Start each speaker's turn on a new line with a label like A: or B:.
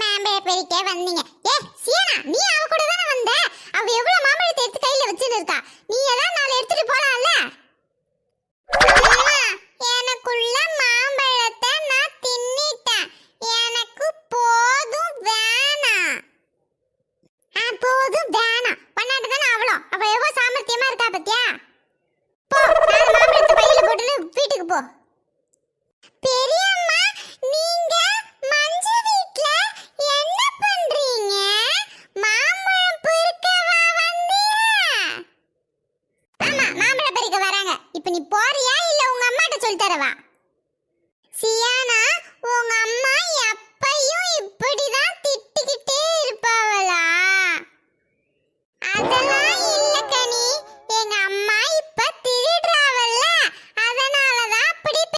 A: மாம்பழ பறிக்க வந்தீங்க. ஏ சீனா நீ அவ கூட தான வந்த? அவ எவ்வளவு மாம்பழத்தை எடுத்து கையில வச்சுன்னு இருக்கா? நீ எல்லாம் நாலு எடுத்துட்டு போலாம்ல? எனக்குள்ள மாம்பழத்தை நான் தின்னிட்டேன். எனக்கு போதும் வேணாம் ஆ போதும் வேணாம் பண்ணாட்டு தானே அவளோ? அவ எவ்வளவு சாமர்த்தியமா இருக்கா பத்தியா? போ நாலு மாம்பழத்தை பையில போட்டுன்னு வீட்டுக்கு போ. பெரிய இப்போ நீ போறியா இல்ல உங்க அம்மாட்ட சொல்லி தரவா? சியானா